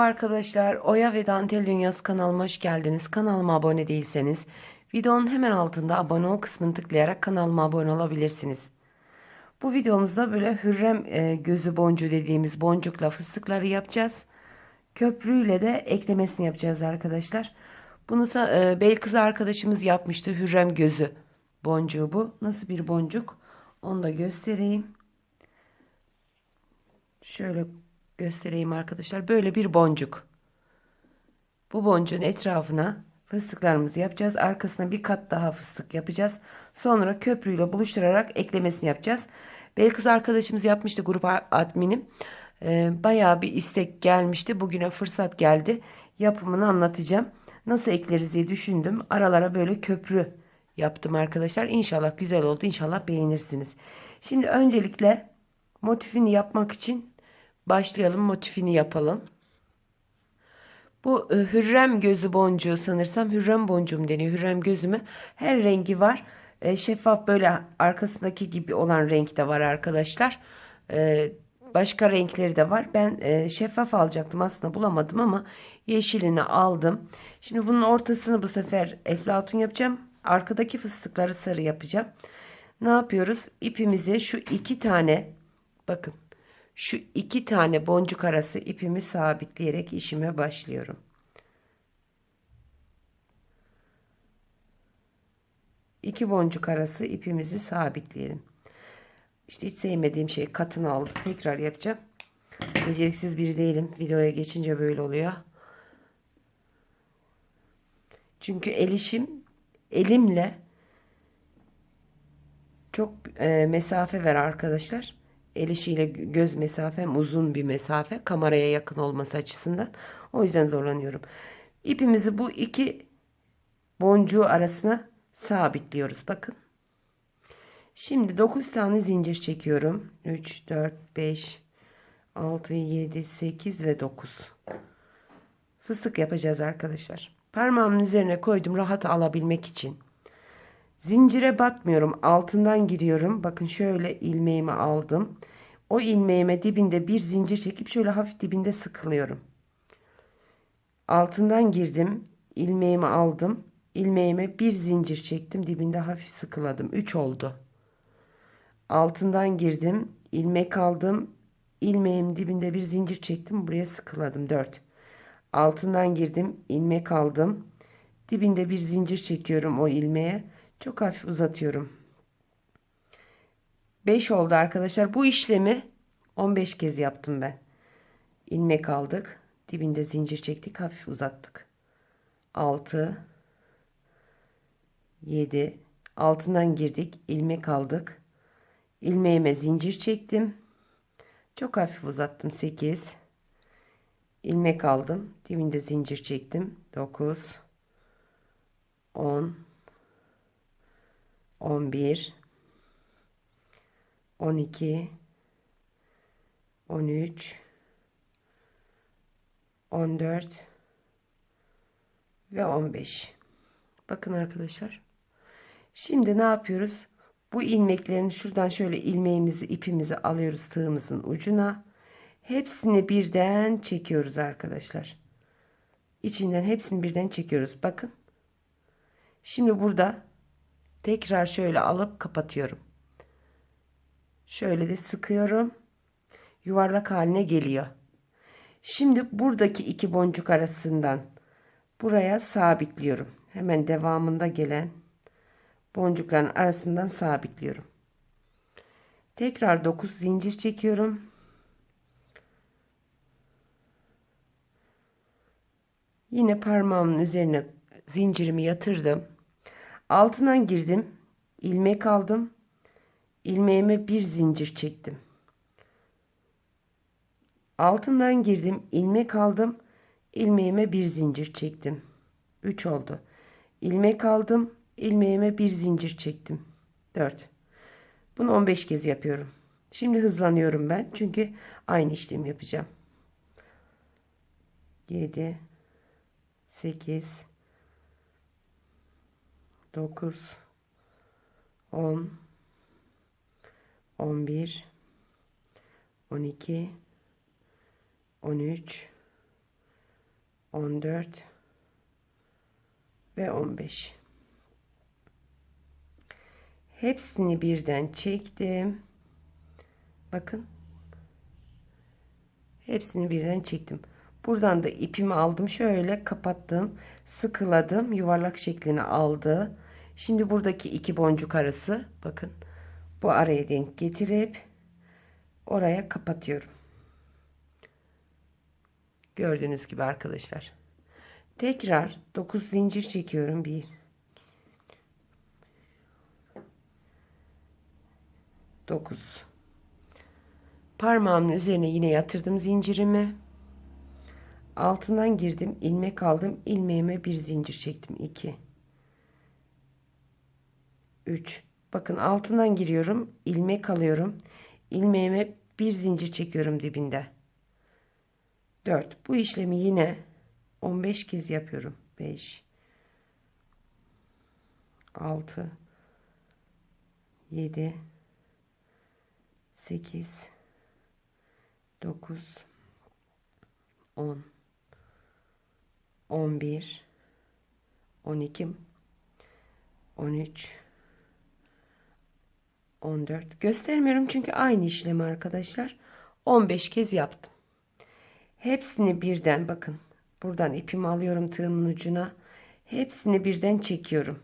Merhaba arkadaşlar. Oya ve Dantel Dünyası kanalıma hoş geldiniz. Kanalıma abone değilseniz videonun hemen altında abone ol kısmını tıklayarak kanalıma abone olabilirsiniz. Bu videomuzda böyle hürrem e, gözü boncuğu dediğimiz boncukla fıstıkları yapacağız. Köprüyle de eklemesini yapacağız arkadaşlar. Bunu e, Beylikız arkadaşımız yapmıştı. Hürrem gözü boncuğu bu. Nasıl bir boncuk? Onu da göstereyim. Şöyle göstereyim arkadaşlar. Böyle bir boncuk. Bu boncuğun etrafına fıstıklarımızı yapacağız. Arkasına bir kat daha fıstık yapacağız. Sonra köprüyle buluşturarak eklemesini yapacağız. Belkıs arkadaşımız yapmıştı grup adminim. Ee, bayağı bir istek gelmişti. Bugüne fırsat geldi. Yapımını anlatacağım. Nasıl ekleriz diye düşündüm. Aralara böyle köprü yaptım arkadaşlar. İnşallah güzel oldu. İnşallah beğenirsiniz. Şimdi öncelikle motifini yapmak için başlayalım. Motifini yapalım. Bu e, hürrem gözü boncuğu sanırsam hürrem boncuğum deniyor. Hürrem gözümü her rengi var. E, şeffaf böyle arkasındaki gibi olan renk de var arkadaşlar. E, başka renkleri de var. Ben şeffaf alacaktım aslında bulamadım ama yeşilini aldım. Şimdi bunun ortasını bu sefer eflatun yapacağım. Arkadaki fıstıkları sarı yapacağım. Ne yapıyoruz? İpimizi şu iki tane bakın şu iki tane boncuk arası ipimi sabitleyerek işime başlıyorum. İki boncuk arası ipimizi sabitleyelim. İşte hiç sevmediğim şey katını aldı. Tekrar yapacağım. Beceriksiz biri değilim. Videoya geçince böyle oluyor. Çünkü el işim elimle çok e, mesafe ver arkadaşlar. El işiyle göz mesafem uzun bir mesafe. Kameraya yakın olması açısından. O yüzden zorlanıyorum. İpimizi bu iki boncuğu arasına sabitliyoruz. Bakın. Şimdi 9 tane zincir çekiyorum. 3, 4, 5, 6, 7, 8 ve 9. Fıstık yapacağız arkadaşlar. Parmağımın üzerine koydum rahat alabilmek için. Zincire batmıyorum. Altından giriyorum. Bakın şöyle ilmeğimi aldım. O ilmeğime dibinde bir zincir çekip şöyle hafif dibinde sıkılıyorum. Altından girdim. ilmeğimi aldım. ilmeğime bir zincir çektim. Dibinde hafif sıkıladım. 3 oldu. Altından girdim. ilmek aldım. ilmeğim dibinde bir zincir çektim. Buraya sıkıladım. 4. Altından girdim. ilmek aldım. Dibinde bir zincir çekiyorum o ilmeğe. Çok hafif uzatıyorum. 5 oldu arkadaşlar. Bu işlemi 15 kez yaptım ben. İlmek aldık. Dibinde zincir çektik. Hafif uzattık. 6 7 altından girdik. ilmek aldık. ilmeğime zincir çektim. Çok hafif uzattım. 8 ilmek aldım. Dibinde zincir çektim. 9 10 11 12 13 14 ve 15 bakın arkadaşlar. Şimdi ne yapıyoruz? Bu ilmeklerin şuradan şöyle ilmeğimizi ipimizi alıyoruz tığımızın ucuna. Hepsini birden çekiyoruz arkadaşlar. İçinden hepsini birden çekiyoruz. Bakın. Şimdi burada tekrar şöyle alıp kapatıyorum şöyle de sıkıyorum yuvarlak haline geliyor. Şimdi buradaki iki boncuk arasından buraya sabitliyorum. Hemen devamında gelen boncukların arasından sabitliyorum. Tekrar 9 zincir çekiyorum. Yine parmağımın üzerine zincirimi yatırdım. Altından girdim. ilmek aldım. İlmeğime bir zincir çektim. Altından girdim ilmek aldım ilmeğime bir zincir çektim. 3 oldu. İlmek aldım ilmeğime bir zincir çektim. 4 bunu 15 kez yapıyorum. Şimdi hızlanıyorum ben çünkü aynı işlemi yapacağım. 7 8 9 10 11 12 13 14 ve 15 hepsini birden çektim. Bakın. Hepsini birden çektim. Buradan da ipimi aldım şöyle kapattım sıkıladım yuvarlak şeklini aldı. Şimdi buradaki iki boncuk arası bakın bu araya denk getirip oraya kapatıyorum. Gördüğünüz gibi arkadaşlar. Tekrar 9 zincir çekiyorum. Bir. 9 parmağımın üzerine yine yatırdım zincirimi. Altından girdim ilmek aldım ilmeğime bir zincir çektim. 2 3 bakın altından giriyorum ilmek alıyorum. İlmeğime bir zincir çekiyorum dibinde. 4 bu işlemi yine 15 kez yapıyorum. 5 6 7 8 9 10 11 12 13 14 göstermiyorum çünkü aynı işlemi arkadaşlar. 15 kez yaptım. Hepsini birden bakın buradan ipimi alıyorum tığımın ucuna. Hepsini birden çekiyorum.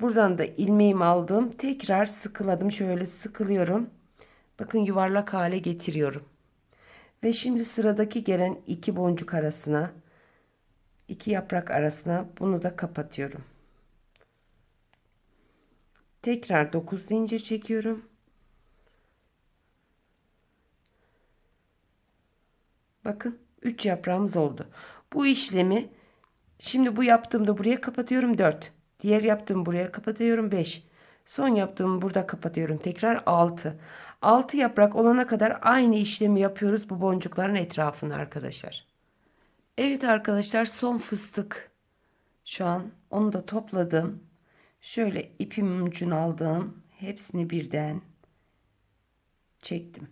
Buradan da ilmeğimi aldım. Tekrar sıkıladım. Şöyle sıkılıyorum. Bakın yuvarlak hale getiriyorum. Ve şimdi sıradaki gelen iki boncuk arasına iki yaprak arasına bunu da kapatıyorum tekrar 9 zincir çekiyorum. Bakın 3 yaprağımız oldu. Bu işlemi şimdi bu yaptığımda buraya kapatıyorum 4 diğer yaptığım buraya kapatıyorum 5 son yaptığımı burada kapatıyorum tekrar 6 6 yaprak olana kadar aynı işlemi yapıyoruz bu boncukların etrafına arkadaşlar. Evet arkadaşlar son fıstık. Şu an onu da topladım şöyle ipim ucunu aldım. Hepsini birden çektim.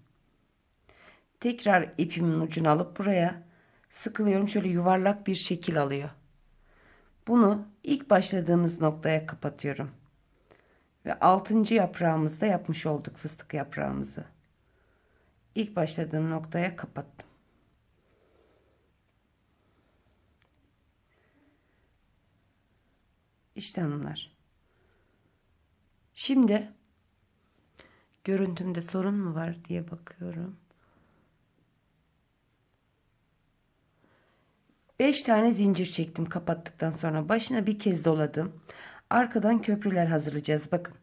Tekrar ipimin ucunu alıp buraya sıkılıyorum. Şöyle yuvarlak bir şekil alıyor. Bunu ilk başladığımız noktaya kapatıyorum. Ve altıncı yaprağımızda yapmış olduk fıstık yaprağımızı. İlk başladığım noktaya kapattım. İşte hanımlar. Şimdi görüntümde sorun mu var diye bakıyorum. 5 tane zincir çektim kapattıktan sonra başına bir kez doladım. Arkadan köprüler hazırlayacağız. Bakın.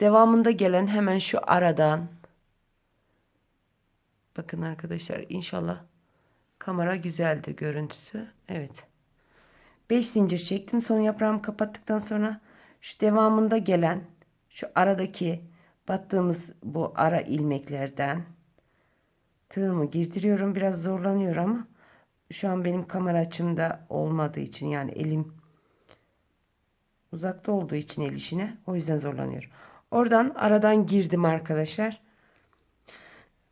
Devamında gelen hemen şu aradan Bakın arkadaşlar inşallah kamera güzeldir görüntüsü. Evet. 5 zincir çektim. Son yaprağımı kapattıktan sonra şu devamında gelen şu aradaki battığımız bu ara ilmeklerden tığımı girdiriyorum. Biraz zorlanıyor ama şu an benim kamera açımda olmadığı için yani elim uzakta olduğu için el işine o yüzden zorlanıyor. Oradan aradan girdim arkadaşlar.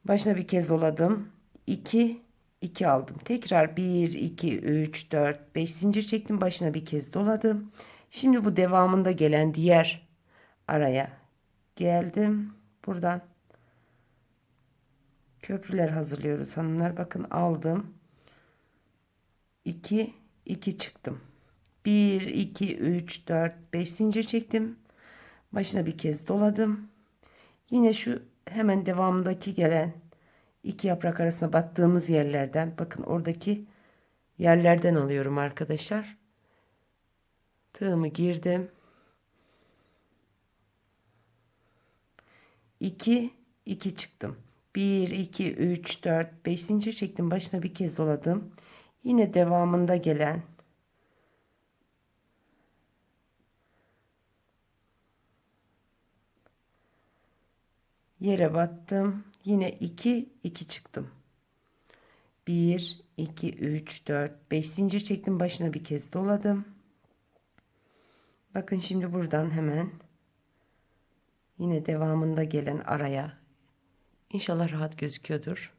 Başına bir kez doladım. 2 2 aldım. Tekrar 1 2 3 4 5 zincir çektim. Başına bir kez doladım. Şimdi bu devamında gelen diğer araya geldim. Buradan köprüler hazırlıyoruz hanımlar. Bakın aldım. 2 2 çıktım. 1 2 3 4 5 zincir çektim. Başına bir kez doladım. Yine şu hemen devamındaki gelen iki yaprak arasına battığımız yerlerden bakın oradaki yerlerden alıyorum arkadaşlar. Tığımı girdim. 2 2 çıktım. 1 2 3 4 5 zincir çektim. Başına bir kez doladım. Yine devamında gelen yere battım. Yine 2 2 çıktım. 1 2 3 4 5 zincir çektim. Başına bir kez doladım. Bakın şimdi buradan hemen yine devamında gelen araya inşallah rahat gözüküyordur.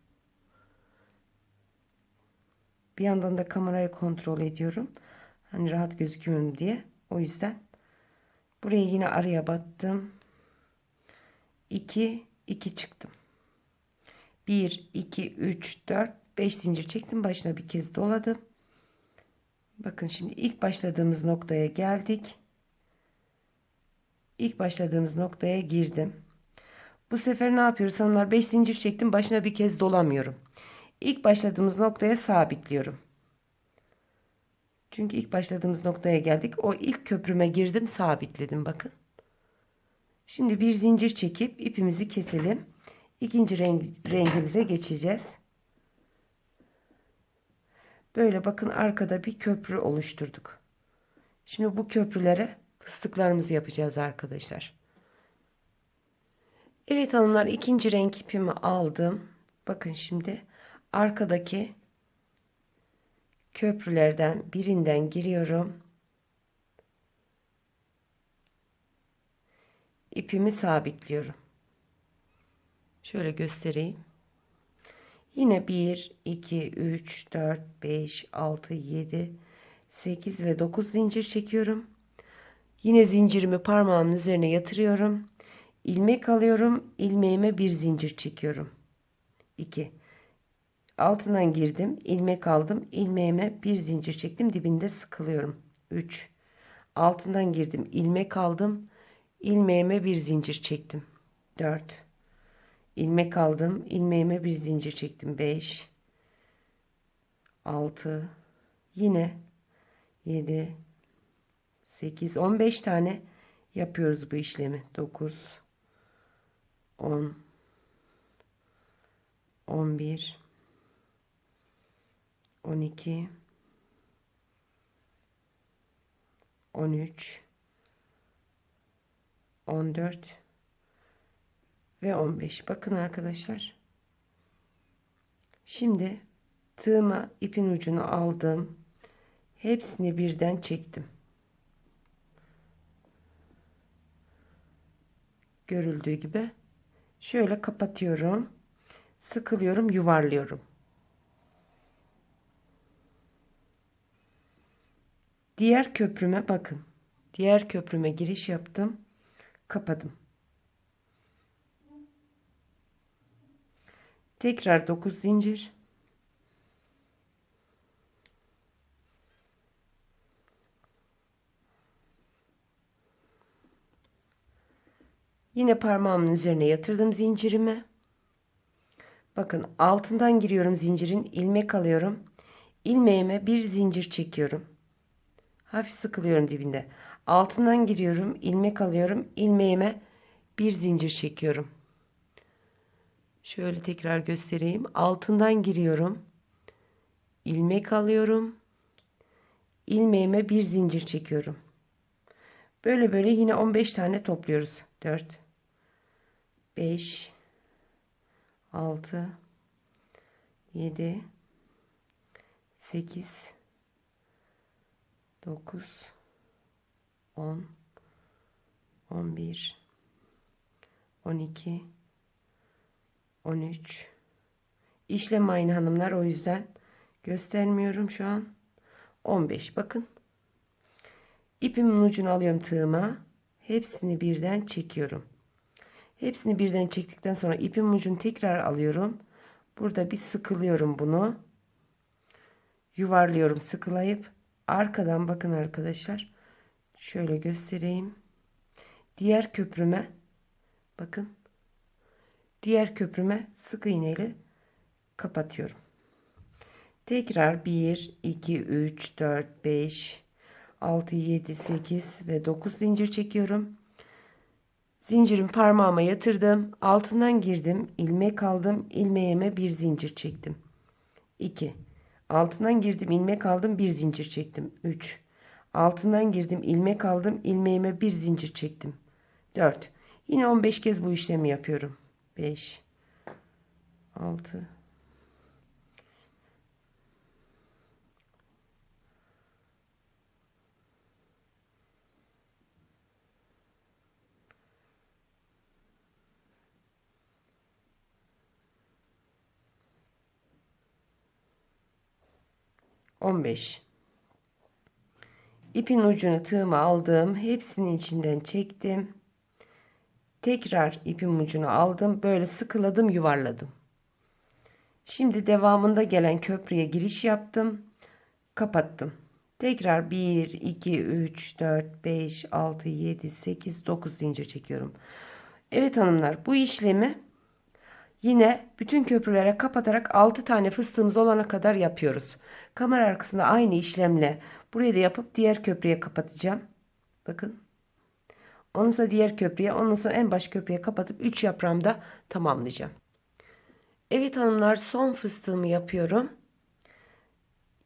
Bir yandan da kamerayı kontrol ediyorum. Hani rahat gözüküyorum diye. O yüzden buraya yine araya battım. 2 2 çıktım. 1 2 3 4 5 zincir çektim. Başına bir kez doladım. Bakın şimdi ilk başladığımız noktaya geldik. İlk başladığımız noktaya girdim. Bu sefer ne yapıyoruz hanımlar? 5 zincir çektim. Başına bir kez dolamıyorum. İlk başladığımız noktaya sabitliyorum. Çünkü ilk başladığımız noktaya geldik. O ilk köprüme girdim, sabitledim bakın. Şimdi bir zincir çekip ipimizi keselim. İkinci renk, rengimize geçeceğiz. Böyle bakın arkada bir köprü oluşturduk. Şimdi bu köprülere fıstıklarımızı yapacağız arkadaşlar. Evet hanımlar ikinci renk ipimi aldım. Bakın şimdi arkadaki köprülerden birinden giriyorum. İpimi sabitliyorum. Şöyle göstereyim. Yine 1, 2, 3, 4, 5, 6, 7, 8 ve 9 zincir çekiyorum. Yine zincirimi parmağımın üzerine yatırıyorum. İlmek alıyorum. İlmeğime bir zincir çekiyorum. 2. Altından girdim. ilmek aldım. ilmeğime bir zincir çektim. Dibinde sıkılıyorum. 3. Altından girdim. ilmek aldım. ilmeğime bir zincir çektim. 4 ilmek aldım. ilmeğime bir zincir çektim. 5 6 yine 7 8 15 tane yapıyoruz bu işlemi. 9 10 11 12 13 14 ve 15 bakın arkadaşlar. Şimdi tığıma ipin ucunu aldım. Hepsini birden çektim görüldüğü gibi. Şöyle kapatıyorum. Sıkılıyorum yuvarlıyorum. Diğer köprüme bakın. Diğer köprüme giriş yaptım. Kapadım. Tekrar 9 zincir Yine parmağımın üzerine yatırdım zincirimi. Bakın altından giriyorum zincirin ilmek alıyorum. ilmeğime bir zincir çekiyorum. Hafif sıkılıyorum dibinde. Altından giriyorum ilmek alıyorum. ilmeğime bir zincir çekiyorum. Şöyle tekrar göstereyim. Altından giriyorum. ilmek alıyorum. ilmeğime bir zincir çekiyorum. Böyle böyle yine 15 tane topluyoruz. 4 5 6 7 8 9 10 11 12 13 işlem aynı hanımlar o yüzden göstermiyorum şu an. 15 bakın. İpimin ucunu alıyorum tığıma. Hepsini birden çekiyorum hepsini birden çektikten sonra ipim ucunu tekrar alıyorum. Burada bir sıkılıyorum bunu. Yuvarlıyorum sıkılayıp arkadan bakın arkadaşlar. Şöyle göstereyim. Diğer köprüme bakın. Diğer köprüme sık iğneyle kapatıyorum. Tekrar 1 2 3 4 5 6 7 8 ve 9 zincir çekiyorum zincirin parmağıma yatırdım. Altından girdim. İlmek aldım. İlmeğime bir zincir çektim. 2 altından girdim. İlmek aldım. Bir zincir çektim. 3 altından girdim. İlmek aldım. İlmeğime bir zincir çektim. 4 yine 15 kez bu işlemi yapıyorum. 5 6 15 İpin ucunu tığıma aldım. Hepsinin içinden çektim. Tekrar ipin ucunu aldım. Böyle sıkıladım, yuvarladım. Şimdi devamında gelen köprüye giriş yaptım. Kapattım. Tekrar 1, 2, 3, 4, 5, 6, 7, 8, 9 zincir çekiyorum. Evet hanımlar bu işlemi yine bütün köprülere kapatarak 6 tane fıstığımız olana kadar yapıyoruz. Kamera arkasında aynı işlemle burayı da yapıp diğer köprüye kapatacağım. Bakın. Ondan sonra diğer köprüye ondan sonra en baş köprüye kapatıp 3 yaprağımda tamamlayacağım. Evet hanımlar son fıstığımı yapıyorum.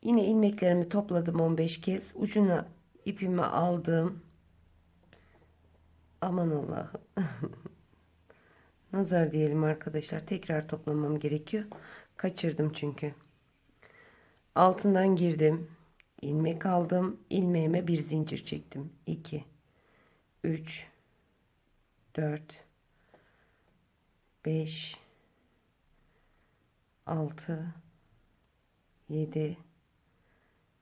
Yine ilmeklerimi topladım 15 kez. Ucuna ipimi aldım. Aman Allah'ım. Nazar diyelim arkadaşlar. Tekrar toplamam gerekiyor. Kaçırdım çünkü. Altından girdim. ilmek aldım. ilmeğime bir zincir çektim. 2 3 4 5 6 7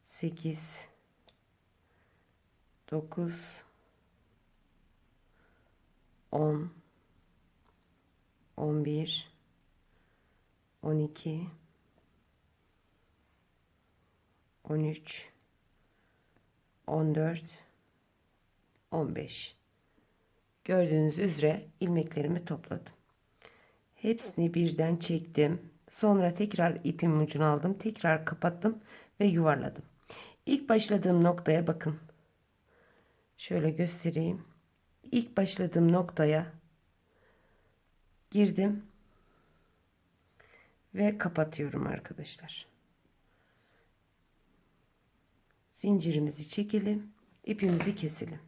8 9 10 11 12 13 14 15 Gördüğünüz üzere ilmeklerimi topladım. Hepsini birden çektim. Sonra tekrar ipim ucunu aldım. Tekrar kapattım ve yuvarladım. İlk başladığım noktaya bakın. Şöyle göstereyim. İlk başladığım noktaya girdim ve kapatıyorum arkadaşlar. Zincirimizi çekelim. ipimizi keselim.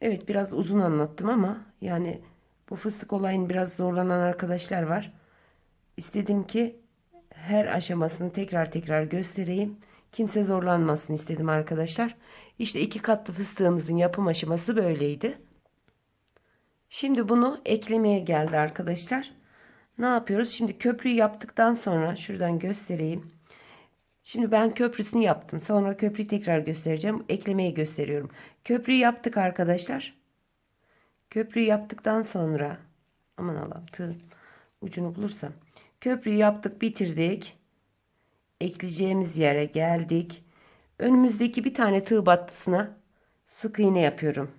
Evet biraz uzun anlattım ama yani bu fıstık olayını biraz zorlanan arkadaşlar var. İstedim ki her aşamasını tekrar tekrar göstereyim. Kimse zorlanmasın istedim arkadaşlar. İşte iki katlı fıstığımızın yapım aşaması böyleydi. Şimdi bunu eklemeye geldi arkadaşlar. Ne yapıyoruz? Şimdi köprüyü yaptıktan sonra şuradan göstereyim. Şimdi ben köprüsünü yaptım. Sonra köprüyü tekrar göstereceğim. Eklemeyi gösteriyorum. Köprüyü yaptık arkadaşlar. Köprüyü yaptıktan sonra aman Allah'ım tığ ucunu bulursam. Köprüyü yaptık bitirdik. Ekleyeceğimiz yere geldik. Önümüzdeki bir tane tığ battısına sık iğne yapıyorum.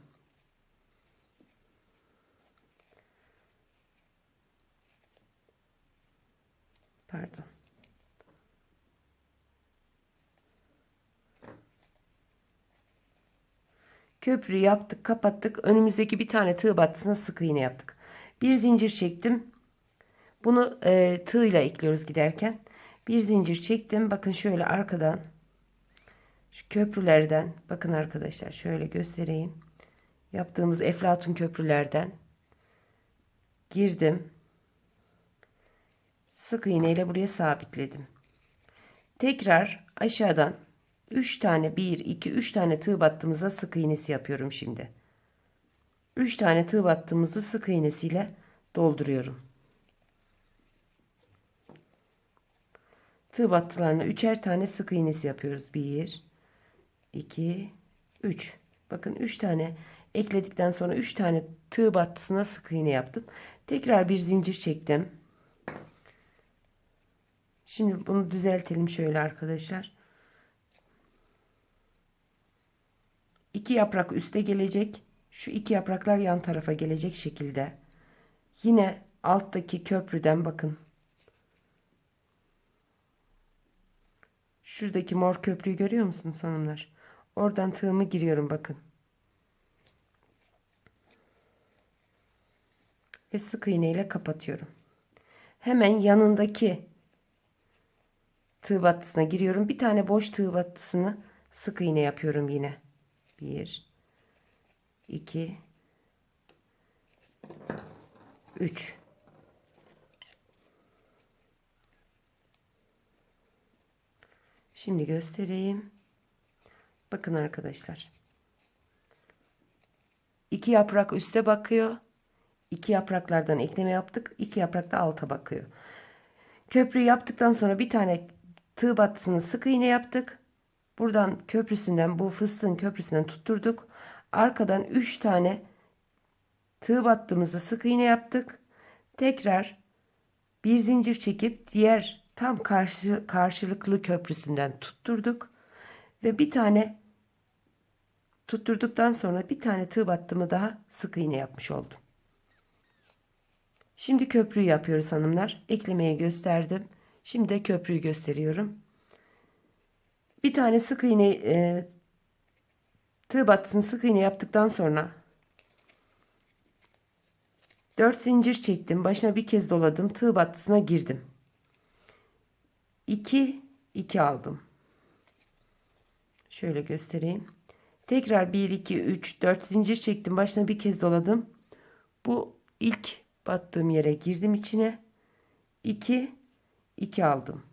Köprü yaptık, kapattık. Önümüzdeki bir tane tığ battısına sık iğne yaptık. Bir zincir çektim. Bunu e, tığ ile ekliyoruz giderken. Bir zincir çektim. Bakın şöyle arkadan şu köprülerden bakın arkadaşlar şöyle göstereyim. Yaptığımız eflatun köprülerden girdim. Sık iğne ile buraya sabitledim. Tekrar aşağıdan 3 tane 1 2 3 tane tığ battığımıza sık iğnesi yapıyorum şimdi. 3 tane tığ battığımızı sık iğnesiyle dolduruyorum. Tığ battılarına üçer tane sık iğnesi yapıyoruz. 1 2 3 bakın 3 tane ekledikten sonra 3 tane tığ battısına sık iğne yaptım. Tekrar bir zincir çektim. Şimdi bunu düzeltelim şöyle arkadaşlar. İki yaprak üste gelecek. Şu iki yapraklar yan tarafa gelecek şekilde. Yine alttaki köprüden bakın. Şuradaki mor köprüyü görüyor musunuz hanımlar? Oradan tığımı giriyorum bakın. Ve sık iğne ile kapatıyorum. Hemen yanındaki tığ battısına giriyorum. Bir tane boş tığ battısını sık iğne yapıyorum yine. 1 2 3 Şimdi göstereyim. Bakın arkadaşlar. İki yaprak üste bakıyor. İki yapraklardan ekleme yaptık. İki yaprak da alta bakıyor. Köprüyü yaptıktan sonra bir tane tığ battısını sık iğne yaptık. Buradan köprüsünden bu fıstığın köprüsünden tutturduk. Arkadan 3 tane tığ battığımızı sık iğne yaptık. Tekrar bir zincir çekip diğer tam karşı karşılıklı köprüsünden tutturduk ve bir tane tutturduktan sonra bir tane tığ battımı daha sık iğne yapmış oldum. Şimdi köprüyü yapıyoruz hanımlar. Eklemeyi gösterdim. Şimdi de köprüyü gösteriyorum. Bir tane sık iğne e, tığ battısını sık iğne yaptıktan sonra 4 zincir çektim. Başına bir kez doladım. Tığ battısına girdim. 2 2 aldım. Şöyle göstereyim. Tekrar 1 2 3 4 zincir çektim. Başına bir kez doladım. Bu ilk battığım yere girdim içine. 2 2 aldım.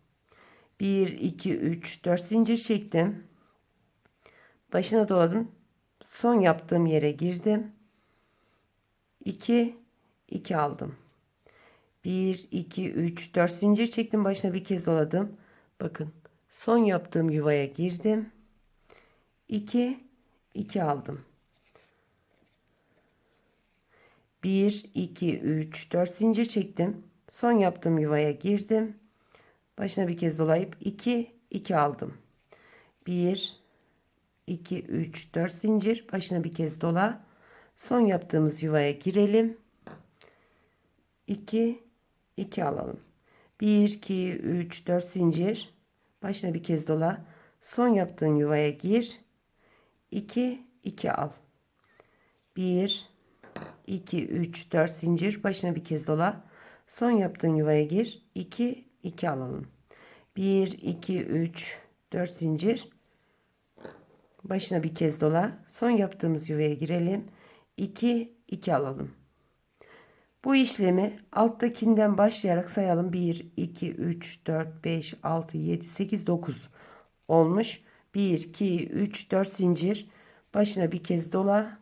1 2 3 4 zincir çektim. Başına doladım. Son yaptığım yere girdim. 2 2 aldım. 1 2 3 4 zincir çektim. Başına bir kez doladım. Bakın. Son yaptığım yuvaya girdim. 2 2 aldım. 1 2 3 4 zincir çektim. Son yaptığım yuvaya girdim. Başına bir kez dolayıp 2 2 aldım. 1 2 3 4 zincir başına bir kez dola. Son yaptığımız yuvaya girelim. 2 2 alalım. 1 2 3 4 zincir başına bir kez dola. Son yaptığın yuvaya gir. 2 2 al. 1 2 3 4 zincir başına bir kez dola. Son yaptığın yuvaya gir. 2 2 alalım. 1 2 3 4 zincir başına bir kez dola. Son yaptığımız yuvaya girelim. 2 2 alalım. Bu işlemi alttakinden başlayarak sayalım. 1 2 3 4 5 6 7 8 9 olmuş. 1 2 3 4 zincir başına bir kez dola.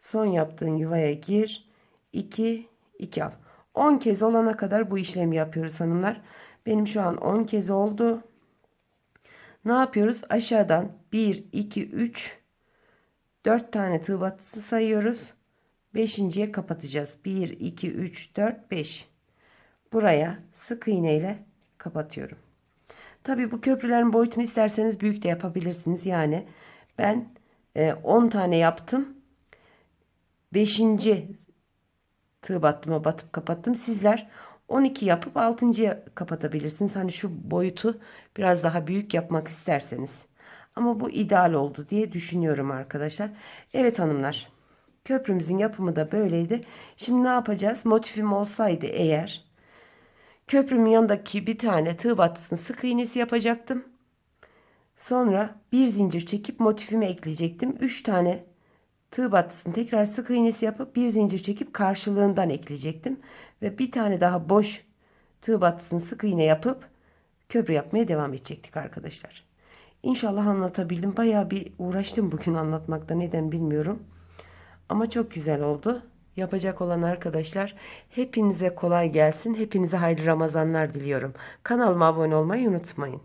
Son yaptığın yuvaya gir. 2 2 al. 10 kez olana kadar bu işlemi yapıyoruz hanımlar. Benim şu an 10 kez oldu. Ne yapıyoruz? Aşağıdan 1 2 3 4 tane tığ batısı sayıyoruz. 5.ye kapatacağız. 1 2 3 4 5. Buraya sık iğne ile kapatıyorum. Tabi bu köprülerin boyutunu isterseniz büyük de yapabilirsiniz. Yani ben 10 tane yaptım. 5. tığ battıma batıp kapattım. Sizler 12 yapıp 6.ya kapatabilirsiniz. Hani şu boyutu biraz daha büyük yapmak isterseniz. Ama bu ideal oldu diye düşünüyorum arkadaşlar. Evet hanımlar. Köprümüzün yapımı da böyleydi. Şimdi ne yapacağız? Motifim olsaydı eğer köprümün yanındaki bir tane tığ battısını sık iğnesi yapacaktım. Sonra bir zincir çekip motifimi ekleyecektim. 3 tane tığ battısını tekrar sık iğnesi yapıp bir zincir çekip karşılığından ekleyecektim. Ve bir tane daha boş tığ battısını sık iğne yapıp köprü yapmaya devam edecektik arkadaşlar. İnşallah anlatabildim. Bayağı bir uğraştım bugün anlatmakta neden bilmiyorum. Ama çok güzel oldu. Yapacak olan arkadaşlar hepinize kolay gelsin. Hepinize hayırlı Ramazanlar diliyorum. Kanalıma abone olmayı unutmayın.